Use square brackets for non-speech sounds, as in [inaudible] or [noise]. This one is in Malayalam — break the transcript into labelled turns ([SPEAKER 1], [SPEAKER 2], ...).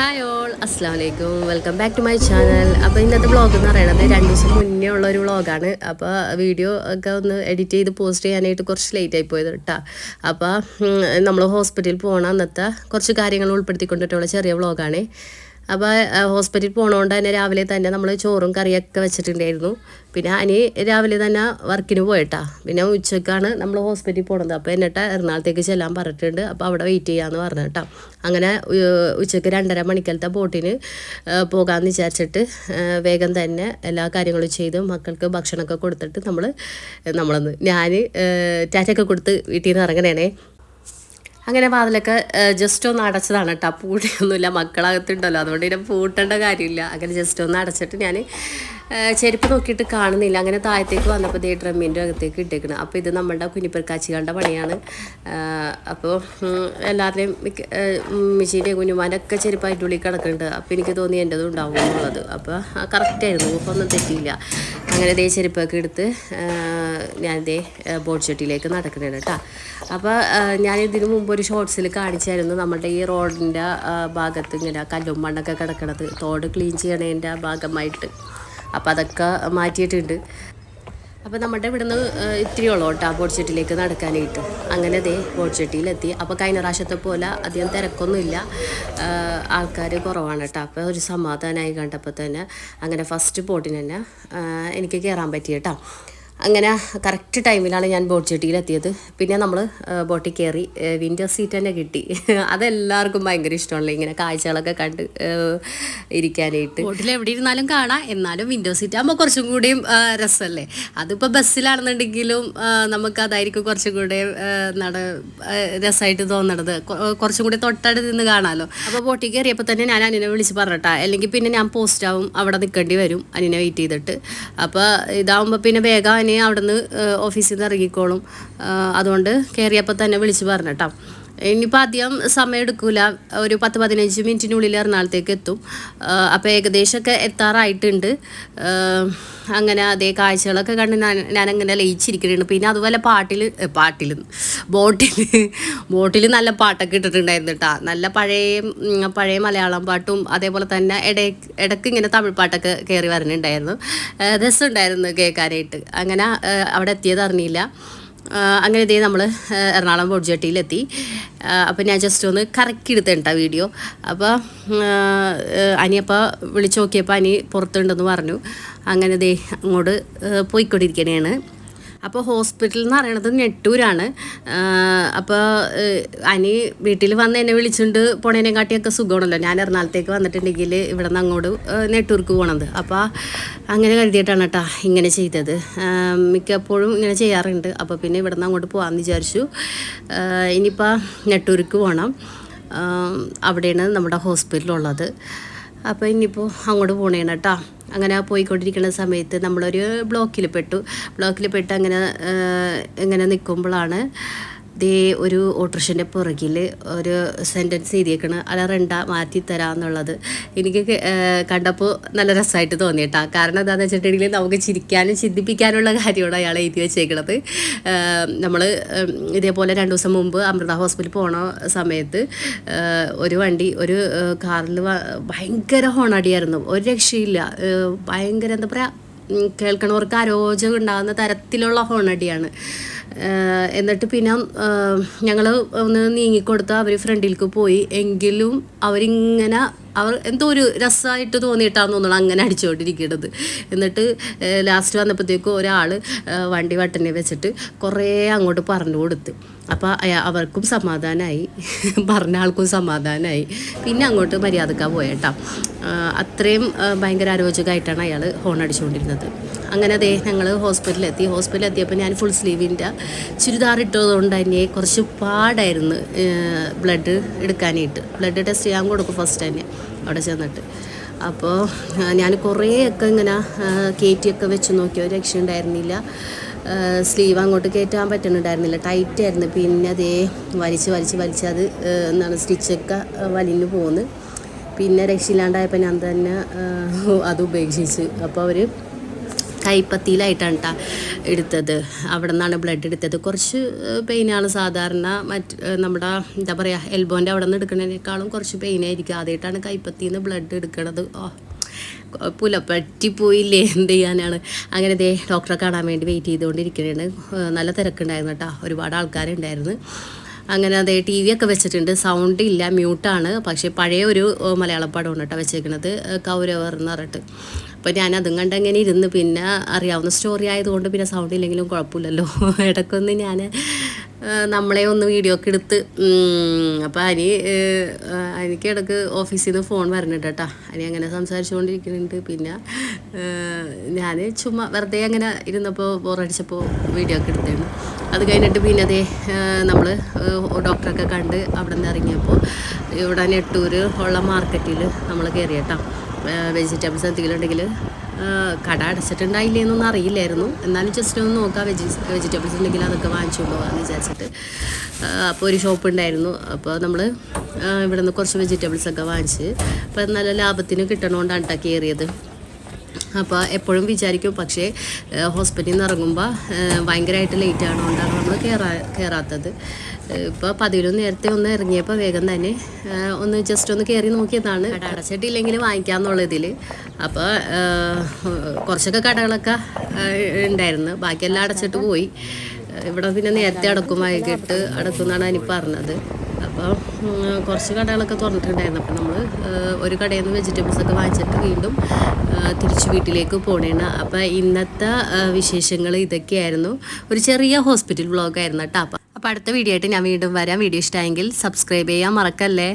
[SPEAKER 1] ഹായ് ഓൾ അസ്സാം വലൈക്കും welcome back to my channel അപ്പോൾ ഇന്നത്തെ വ്ളോഗ് എന്ന് പറയുന്നത് രണ്ട് ദിവസം മുന്നേ ഉള്ള ഒരു വ്ളോഗാണ് അപ്പോൾ വീഡിയോ ഒക്കെ ഒന്ന് എഡിറ്റ് ചെയ്ത് പോസ്റ്റ് ചെയ്യാനായിട്ട് കുറച്ച് ലേറ്റ് ആയി പോയത് കേട്ടോ അപ്പോൾ നമ്മൾ ഹോസ്പിറ്റലിൽ പോകണം അന്നത്തെ കുറച്ച് കാര്യങ്ങൾ ഉൾപ്പെടുത്തിക്കൊണ്ടിട്ടുള്ള ചെറിയ വ്ളോഗാണ് അപ്പോൾ ഹോസ്പിറ്റലിൽ പോകണോണ്ട് തന്നെ രാവിലെ തന്നെ നമ്മൾ ചോറും കറിയൊക്കെ വെച്ചിട്ടുണ്ടായിരുന്നു. പിന്നെ അനി രാവിലെ തന്നെ വർക്കിന് പോയിട്ടാ. പിന്നെ ഉച്ചക്കാണ് നമ്മൾ ഹോസ്പിറ്റലിൽ പോണത്. അപ്പോൾ എന്നിട്ട് എറണാകുളത്തേക്ക് ചെല്ലാൻ പറഞ്ഞിട്ടുണ്ട്. അപ്പോൾ അവിടെ വെയിറ്റ് ചെയ്യാമെന്ന് പറഞ്ഞു കേട്ടോ. അങ്ങനെ ഉച്ചയ്ക്ക് രണ്ടര മണിക്കലത്തെ ബോട്ടിന് പോകാമെന്ന് വിചാരിച്ചിട്ട് വേഗം തന്നെ എല്ലാ കാര്യങ്ങളും ചെയ്ത്. മക്കൾക്ക് ഭക്ഷണമൊക്കെ കൊടുത്തിട്ട് നമ്മൾ നമ്മളൊന്ന് ഞാൻ ടാറ്റൊക്കെ കൊടുത്ത് വീട്ടിൽ നിന്ന് ഇറങ്ങണേണേ അങ്ങനെ വാതിലൊക്കെ ജസ്റ്റ് ഒന്ന് അടച്ചതാണ് കേട്ടോ പൂട്ടിയൊന്നുമില്ല മക്കളകത്തുണ്ടല്ലോ. അതുകൊണ്ട് ഇതിനെ പൂട്ടേണ്ട കാര്യമില്ല. അങ്ങനെ ജസ്റ്റ് ഒന്ന് അടച്ചിട്ട് ഞാൻ ചെരുപ്പ് നോക്കിയിട്ട് കാണുന്നില്ല. അങ്ങനെ താഴത്തേക്ക് വന്നപ്പോൾ ഈ ഡ്രമ്മിന്റെ അകത്തേക്ക് ഇട്ടേക്കണം. അപ്പോൾ ഇത് നമ്മളുടെ കുഞ്ഞിപ്പൽക്കാച്ചികളുടെ പണിയാണ്. അപ്പോൾ എല്ലാവരുടെയും കുഞ്ഞുമാന്റെ ഒക്കെ ചെരുപ്പ് അതിന്റെ ഉള്ളിൽ കിടക്കുന്നുണ്ട്. അപ്പോൾ എനിക്ക് തോന്നി എന്റെതും ഉണ്ടാവും എന്നുള്ളത്. അപ്പോൾ കറക്റ്റായിരുന്നു അപ്പോൾ ഒന്നും തെറ്റിയില്ല. അങ്ങനെ ദേ ചെരുപ്പൊക്കെ എടുത്ത് ദേ ബോട്ട് ഷെട്ടിലേക്ക് നടക്കണേ കേട്ടോ. അപ്പോൾ ഞാൻ ഇതിനു മുമ്പ് ഒരു ഷോർട്സിൽ കാണിച്ചായിരുന്നു നമ്മുടെ ഈ റോഡിന്റെ ഭാഗത്ത് ഇങ്ങനെ കല്ലും മണ്ണൊക്കെ കിടക്കണത്. തോട് ക്ലീൻ ചെയ്യണതിന്റെ ഭാഗമായിട്ട്. അപ്പോൾ അതൊക്കെ മാറ്റിയിട്ടുണ്ട്. അപ്പോൾ നമ്മുടെ ഇവിടുന്ന് ഇത്തിരി ഉള്ളൂ കേട്ടോ ബോട്ട് ഷെട്ടിലേക്ക് നടക്കാനായിട്ട്. അങ്ങനെ ദേ ബോട്ട് ഷെട്ടിയിലെത്തി അപ്പോൾ കഴിഞ്ഞ പ്രാവശ്യത്തെ പോലെ അധികം തിരക്കൊന്നുമില്ല. ആൾക്കാർ കുറവാണ് കേട്ടോ. അപ്പോൾ ഒരു സമാധാനമായി കണ്ടപ്പോൾ തന്നെ അങ്ങനെ ഫസ്റ്റ് ബോട്ടിന് തന്നെ എനിക്ക് കയറാൻ പറ്റി കേട്ടോ. അങ്ങനെ കറക്റ്റ് ടൈമിലാണ് ഞാൻ ബോട്ട് ചെട്ടിയിലെത്തിയത് പിന്നെ നമ്മൾ ബോട്ടിൽ കയറി വിൻഡോ സീറ്റ് തന്നെ കിട്ടി. [laughs] അതെല്ലാവർക്കും ഭയങ്കര ഇഷ്ടമുള്ള ഇങ്ങനെ കാഴ്ചകളൊക്കെ കണ്ട് ഇരിക്കാനായിട്ട്. ബോട്ടിൽ എവിടെ ഇരുന്നാലും കാണാം. എന്നാലും വിൻഡോ സീറ്റ് ആകുമ്പോൾ കുറച്ചും കൂടിയും രസമല്ലേ? അതിപ്പോൾ ബസ്സിലാണെന്നുണ്ടെങ്കിലും നമുക്ക് അതായിരിക്കും കുറച്ചും കൂടെ നട രസമായിട്ട് തോന്നണത്. കുറച്ചും കൂടി തൊട്ടടുത്ത് നിന്ന് കാണാമല്ലോ അപ്പോൾ ബോട്ടിൽ കയറിയപ്പോൾ തന്നെ ഞാൻ അനിനെ വിളിച്ച് പറഞ്ഞിട്ടാ അല്ലെങ്കിൽ പിന്നെ ഞാൻ പോസ്റ്റ് ആവും അവിടെ നിൽക്കേണ്ടി വരും അനിനെ വെയിറ്റ് ചെയ്തിട്ട്. അപ്പോൾ ഇതാവുമ്പോൾ പിന്നെ വേഗം അനി അവിടുന്ന് ഓഫീസിൽ നിന്ന് ഇറങ്ങിക്കോളും അതുകൊണ്ട് കയറിയപ്പോൾ തന്നെ വിളിച്ച് പറഞ്ഞിട്ടാ ഇനിയിപ്പോൾ അധികം സമയം എടുക്കില്ല ഒരു പത്ത് പതിനഞ്ച് മിനിറ്റിനുള്ളിൽ എറണാകുളത്തേക്ക് എത്തും. അപ്പോൾ ഏകദേശമൊക്കെ എത്താറായിട്ടുണ്ട്. അങ്ങനെ അതേ കാഴ്ചകളൊക്കെ കണ്ട് ഞാൻ ഞാനങ്ങനെ ലയിച്ചിരിക്കുന്നുണ്ട് പിന്നെ അതുപോലെ പാട്ടിൽ പാട്ടിൽ ബോട്ടിൽ ബോട്ടിൽ നല്ല പാട്ടൊക്കെ ഇട്ടിട്ടുണ്ടായിരുന്നു കേട്ടോ നല്ല പഴയ പഴയ മലയാളം പാട്ടും അതേപോലെ തന്നെ ഇട ഇടയ്ക്ക് ഇങ്ങനെ തമിഴ് പാട്ടൊക്കെ കയറി വരുന്നുണ്ടായിരുന്നു ആ, രസമുണ്ടായിരുന്നു കേൾക്കാനായിട്ട്. അങ്ങനെ അവിടെ എത്തിയത് അറിഞ്ഞില്ല അങ്ങനെ ഇതേ നമ്മൾ എറണാകുളം ബോഡ്ജട്ടിയിലെത്തി അപ്പോൾ ഞാൻ ജസ്റ്റ് ഒന്ന് കറക്കി എടുത്തേണ്ട വീഡിയോ. അപ്പോൾ അനിയപ്പോൾ വിളിച്ചു നോക്കിയപ്പോൾ അനി പുറത്തുണ്ടെന്ന് പറഞ്ഞു. അങ്ങനെ ദേ അങ്ങോട്ട് ആ, പോയിക്കൊണ്ടിരിക്കണേണ്. അപ്പോൾ ഹോസ്പിറ്റൽ എന്ന് പറയണത് നെട്ടൂരാണ് അപ്പോൾ അനി വീട്ടിൽ വന്ന് എന്നെ വിളിച്ചുകൊണ്ട് പോണേനെക്കാട്ടിയൊക്കെ സുഖമാണല്ലോ. ഞാൻ എറണാകുളത്തേക്ക് വന്നിട്ടുണ്ടെങ്കിൽ ഇവിടെ നിന്ന് അങ്ങോട്ട് നെട്ടൂർക്ക് പോകണത് അപ്പോൾ അങ്ങനെ കരുതിയിട്ടാണ് കേട്ടോ ഇങ്ങനെ ചെയ്തത്. മിക്കപ്പോഴും ഇങ്ങനെ ചെയ്യാറുണ്ട്. അപ്പോൾ പിന്നെ ഇവിടെ നിന്ന് അങ്ങോട്ട് പോകാമെന്ന് വിചാരിച്ചു. ഇനിയിപ്പോൾ നെട്ടൂർക്ക് പോകണം അവിടെയാണ് നമ്മുടെ ഹോസ്പിറ്റലുള്ളത് അപ്പോൾ ഇനിയിപ്പോൾ അങ്ങോട്ട് പോണേണ് കേട്ടോ അങ്ങനെ പോയിക്കൊണ്ടിരിക്കുന്ന സമയത്ത് നമ്മളൊരു ബ്ലോക്കിൽ പെട്ടു. ബ്ലോക്കിൽ പെട്ട് അങ്ങനെ ഇങ്ങനെ നിൽക്കുമ്പോഴാണ് ദേ ഒരു ഓട്ടോറിക്ഷന്റെ പുറകിൽ ഒരു സെന്റൻസ് എഴുതിയേക്കണ്. അല്ല രണ്ട മാറ്റി തരാമെന്നുള്ളത് എനിക്ക് കണ്ടപ്പോൾ നല്ല രസമായിട്ട് തോന്നിയിട്ടാ. കാരണം എന്താണെന്ന് വെച്ചിട്ടുണ്ടെങ്കിൽ നമുക്ക് ചിരിക്കാനും ചിന്തിപ്പിക്കാനുള്ള കാര്യമാണ് അയാൾ എഴുതി വെച്ചേക്കണത്. നമ്മൾ ഇതേപോലെ രണ്ട് ദിവസം മുമ്പ് അമൃത ഹോസ്പിറ്റലിൽ പോണ സമയത്ത് ഒരു വണ്ടി ഒരു കാറിൽ ഭയങ്കര ഹോണടിയായിരുന്നു. ഒരു രക്ഷയില്ല. ഭയങ്കര എന്താ പറയുക കേൾക്കണവർക്ക് അരോചകം ഉണ്ടാകുന്ന തരത്തിലുള്ള ഹോണടിയാണ്. എന്നിട്ട് പിന്നെ ഞങ്ങൾ ഒന്ന് നീങ്ങിക്കൊടുത്ത് അവർ ഫ്രണ്ടിലേക്ക് പോയി. എങ്കിലും അവരിങ്ങനെ അവർ എന്തോ ഒരു രസമായിട്ട് തോന്നിയിട്ടാന്ന് തോന്നുന്നു അങ്ങനെ അടിച്ചുകൊണ്ടിരിക്കുന്നത് എന്നിട്ട് ലാസ്റ്റ് വന്നപ്പോഴത്തേക്കും ഒരാൾ വണ്ടി വട്ടനെ വെച്ചിട്ട് കുറേ അങ്ങോട്ട് പറഞ്ഞു കൊടുത്ത്. അപ്പോൾ അവർക്കും സമാധാനമായി [laughs] പറഞ്ഞ ആൾക്കും സമാധാനമായി പിന്നെ അങ്ങോട്ട് മര്യാദക്കാ പോയേട്ടാ. അത്രയും ഭയങ്കര അരോചകമായിട്ടാണ് അയാൾ ഹോൺ അടിച്ചുകൊണ്ടിരുന്നത് അങ്ങനെ അതേ ഞങ്ങൾ ഹോസ്പിറ്റലിലെത്തി. ഹോസ്പിറ്റലിലെത്തിയപ്പോൾ ഞാൻ ഫുൾ സ്ലീവിന്റെ ചുരിദാർ ഇട്ടതുകൊണ്ട് തന്നെ കുറച്ച് പാടായിരുന്നു ബ്ലഡ് എടുക്കാനായിട്ട്. ബ്ലഡ് ടെസ്റ്റ് ചെയ്യാൻ കൊടുക്കും ഫസ്റ്റ് തന്നെ അവിടെ ചെന്നിട്ട്. അപ്പോൾ ഞാൻ കുറേയൊക്കെ ഇങ്ങനെ കയറ്റിയൊക്കെ വെച്ച് നോക്കിയോ രക്ഷ ഉണ്ടായിരുന്നില്ല. സ്ലീവ് അങ്ങോട്ട് കയറ്റാൻ പറ്റുന്നുണ്ടായിരുന്നില്ല ടൈറ്റ് ആയിരുന്നു. പിന്നെ അതേ വലിച്ച് വലിച്ച് വലിച്ച് അത് എന്താണ് സ്റ്റിച്ചൊക്കെ വലിഞ്ഞു പോകുന്നു പിന്നെ രക്ഷയില്ലാണ്ടായപ്പോൾ ഞാൻ തന്നെ അത് ഉപേക്ഷിച്ച്. അപ്പോൾ അവർ കൈപ്പത്തിയിലായിട്ടാണ് കേട്ടോ എടുത്തത്. അവിടെ നിന്നാണ് ബ്ലഡ് എടുത്തത്. കുറച്ച് പെയിനാണ് സാധാരണ. മറ്റ് നമ്മുടെ എന്താ പറയുക എൽബോന്റെ അവിടെ നിന്ന് എടുക്കുന്നതിനേക്കാളും കുറച്ച് പെയിനായിരിക്കും ആദ്യമായിട്ടാണ് കൈപ്പത്തിയിൽ നിന്ന് ബ്ലഡ് എടുക്കണത്. ഓ പുല പറ്റിപ്പോയില്ലേ എന്ത് ചെയ്യാനാണ്? അങ്ങനെ ദേ ഡോക്ടറെ കാണാൻ വേണ്ടി വെയിറ്റ് ചെയ്തുകൊണ്ടിരിക്കുകയാണ് നല്ല തിരക്കുണ്ടായിരുന്നു കേട്ടോ ഒരുപാട് ആൾക്കാരുണ്ടായിരുന്നു. അങ്ങനെ അതേ ടി വി ഒക്കെ വെച്ചിട്ടുണ്ട്. സൗണ്ട് ഇല്ല മ്യൂട്ടാണ്. പക്ഷേ പഴയ ഒരു മലയാള പടമാണ് കേട്ടോ വെച്ചേക്കണത്. കൗരവർ എന്ന് പറഞ്ഞിട്ട്. അപ്പോൾ ഞാൻ അതും കണ്ട് അങ്ങനെ ഇരുന്ന് പിന്നെ അറിയാവുന്ന സ്റ്റോറി ആയതുകൊണ്ട് പിന്നെ സൗണ്ട് ഇല്ലെങ്കിലും കുഴപ്പമില്ലല്ലോ. [laughs] ഇടയ്ക്കൊന്ന് ഞാൻ നമ്മളെ ഒന്ന് വീഡിയോ ഒക്കെ എടുത്ത് അപ്പോൾ അനി എനിക്ക് ഇടയ്ക്ക് ഓഫീസിൽ നിന്ന് ഫോൺ വരണുണ്ട് കേട്ടോ. അനി അങ്ങനെ സംസാരിച്ചുകൊണ്ടിരിക്കുന്നുണ്ട് പിന്നെ ഞാൻ ചുമ്മാ വെറുതെ അങ്ങനെ ഇരുന്നപ്പോൾ ബോറടിച്ചപ്പോൾ വീഡിയോ ഒക്കെ എടുത്തേണ്. അത് കഴിഞ്ഞിട്ട് പിന്നെ അതേ നമ്മൾ ഡോക്ടറൊക്കെ കണ്ട് അവിടെ നിന്ന് ഇറങ്ങിയപ്പോൾ ഇവിടെ നെട്ടൂർ ഉള്ള മാർക്കറ്റിൽ നമ്മൾ കയറി കേട്ടോ വെജിറ്റബിൾസ് എന്തെങ്കിലും ഉണ്ടെങ്കിൽ കട അടച്ചിട്ടുണ്ടായില്ലേ എന്നൊന്നും അറിയില്ലായിരുന്നു. എന്നാലും ജസ്റ്റ് ഒന്ന് നോക്കാം വെജി വെജിറ്റബിൾസ് ഉണ്ടെങ്കിൽ അതൊക്കെ വാങ്ങിച്ചു പോകാമെന്ന് വിചാരിച്ചിട്ട്. അപ്പോൾ ഒരു ഷോപ്പ് ഉണ്ടായിരുന്നു. അപ്പോൾ നമ്മൾ ഇവിടെ നിന്ന് കുറച്ച് വെജിറ്റബിൾസ് ഒക്കെ വാങ്ങിച്ച് അപ്പോൾ നല്ല ലാഭത്തിന് കിട്ടണോണ്ടാണ് കേട്ടോ കയറിയത് അപ്പോൾ എപ്പോഴും വിചാരിക്കും പക്ഷേ ഹോസ്പിറ്റലിൽ നിന്ന് ഇറങ്ങുമ്പോൾ ഭയങ്കരമായിട്ട് ലേറ്റ് ആണുകൊണ്ടാണ് നമ്മൾ കയറാ കയറാത്തത് ഇപ്പോൾ പതിവിലും നേരത്തെ ഒന്ന് ഇറങ്ങിയപ്പോൾ വേഗം തന്നെ ഒന്ന് ജസ്റ്റ് ഒന്ന് കയറി നോക്കിയതാണ്. അടച്ചിട്ടില്ലെങ്കിൽ വാങ്ങിക്കാന്നുള്ള ഇതിൽ അപ്പോൾ കുറച്ചൊക്കെ കടകളൊക്കെ ഉണ്ടായിരുന്നു. ബാക്കിയെല്ലാം അടച്ചിട്ട് പോയി. ഇവിടെ പിന്നെ നേരത്തെ അടക്കും വൈകിട്ട് അടക്കും എന്നാണ് എനിക്ക് പറഞ്ഞത് അപ്പോൾ കുറച്ച് കടകളൊക്കെ തുറന്നിട്ടുണ്ടായിരുന്നു. അപ്പോൾ നമ്മൾ ഒരു കടയിൽ നിന്ന് വെജിറ്റബിൾസ് ഒക്കെ വാങ്ങിച്ചിട്ട് വീണ്ടും തിരിച്ച് വീട്ടിലേക്ക് പോണേണ്. അപ്പോൾ ഇന്നത്തെ വിശേഷങ്ങൾ ഇതൊക്കെയായിരുന്നു. ഒരു ചെറിയ ഹോസ്പിറ്റൽ വ്ളോഗായിരുന്നു കേട്ടോ അപ്പോൾ അപ്പോൾ അടുത്ത വീഡിയോ ആയിട്ട് ഞാൻ വീണ്ടും വരാം. വീഡിയോ ഇഷ്ടമായെങ്കിൽ സബ്സ്ക്രൈബ് ചെയ്യാൻ മറക്കല്ലേ?